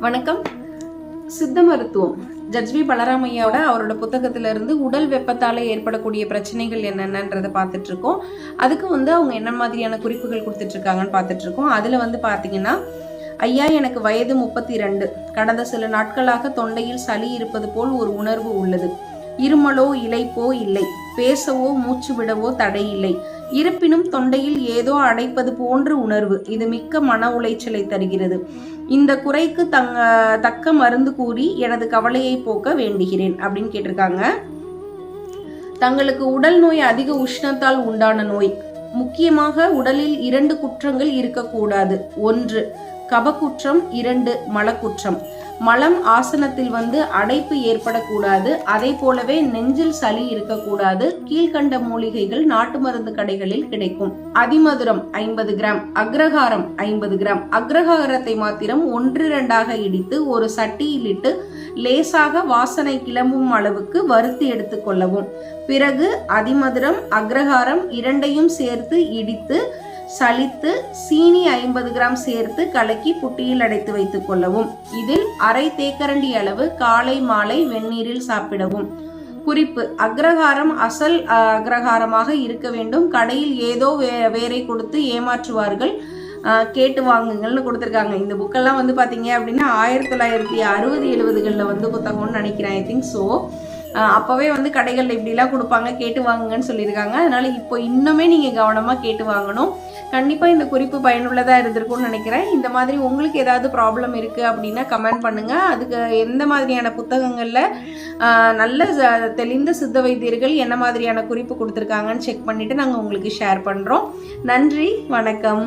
வணக்கம். சித்த மருத்துவம். ஜட்ஜ்வி பலராமையாவோட அவரோட புத்தகத்திலிருந்து உடல் வெப்பத்தால் ஏற்படக்கூடிய பிரச்சனைகள் என்னென்னன்றதை பார்த்துட்டு இருக்கோம் அதுக்கு வந்து அவங்க என்ன மாதிரியான குறிப்புகள் கொடுத்துட்ருக்காங்கன்னு பார்த்துட்டு இருக்கோம் அதில் வந்து பார்த்தீங்கன்னா ஐயா எனக்கு வயது முப்பத்தி ரெண்டு. கடந்த சில நாட்களாக தொண்டையில் சளி இருப்பது போல் ஒரு உணர்வு உள்ளது. இருமலோ இலைப்போ இல்லை. பேசவோ மூச்சு விடவோ தடை இல்லை இருப்பினும் தொண்டையில் ஏதோ அடைப்பது போன்ற உணர்வு. இது மிக்க மன உளைச்சலை தருகிறது. இந்த குறைக்கு தங்க தக்க மருந்து கூறி எனது கவலையை போக்க வேண்டுகிறேன் அப்படின்னு கேட்டிருக்காங்க. தங்களுக்கு உடல் நோய் அதிக உஷ்ணத்தால் உண்டான நோய். முக்கியமாக உடலில் இரண்டு குற்றங்கள் இருக்கக்கூடாது. ஒன்று கபக்குற்றம் இரண்டு மலக்குற்றம். மலம் ஆசனத்தில் வந்து அடைப்பு ஏற்படக்கூடாது. அதை போலவே நெஞ்சில் சளி இருக்கக்கூடாது. கீழ்கண்ட மூலிகைகள் நாட்டு மருந்து கடைகளில் கிடைக்கும். அதிமதுரம் ஐம்பது கிராம். அக்ரஹாரம் ஐம்பது கிராம். அக்ரஹாரத்தை மாத்திரம் ஒன்று இரண்டாக இடித்து ஒரு சட்டியில் இட்டு லேசாக வாசனை கிளம்பும் அளவுக்கு வறுத்து எடுத்துக்கொள்ளவும் பிறகு அதிமதுரம் அக்ரஹாரம் இரண்டையும் சேர்த்து இடித்து சலித்து சீனி ஐம்பது கிராம் சேர்த்து கலக்கி புட்டியில் அடைத்து வைத்துக் கொள்ளவும். இதில் அரை தேக்கரண்டி அளவு காலை மாலை வெந்நீரில் சாப்பிடவும். குறிப்பு அக்ரஹாரம் அசல் அக்ரஹாரமாக இருக்க வேண்டும். கடையில் ஏதோ வே வேரை கொடுத்து ஏமாற்றுவார்கள். கேட்டு வாங்குங்கள்னு கொடுத்துருக்காங்க. இந்த புக்கெல்லாம் வந்து பார்த்தீங்க அப்படின்னா ஆயிரத்தி தொள்ளாயிரத்தி அறுபது எழுபதுகளில் வந்து புத்தகம்னு நினைக்கிறேன் ஐ திங்க் ஸோ அப்போவே வந்து கடைகளில் இப்படிலாம் கொடுப்பாங்க கேட்டு வாங்குங்கன்னு சொல்லியிருக்காங்க. அதனால் இப்போ இன்னுமே நீங்கள் கவனமாக கேட்டு வாங்கணும். கண்டிப்பாக இந்த குறிப்பு பயனுள்ளதாக இருந்திருக்கும்னு நினைக்கிறேன். இந்த மாதிரி உங்களுக்கு ஏதாவது ப்ராப்ளம் இருக்குது அப்படின்னா கமெண்ட் பண்ணுங்கள் அதுக்கு எந்த மாதிரியான புத்தகங்களில் நல்ல தெளிந்த சித்த வைத்தியர்கள் என்ன மாதிரியான குறிப்பு கொடுத்துருக்காங்கன்னு செக் பண்ணிவிட்டு நாங்கள் உங்களுக்கு ஷேர் பண்ணுறோம் நன்றி வணக்கம்.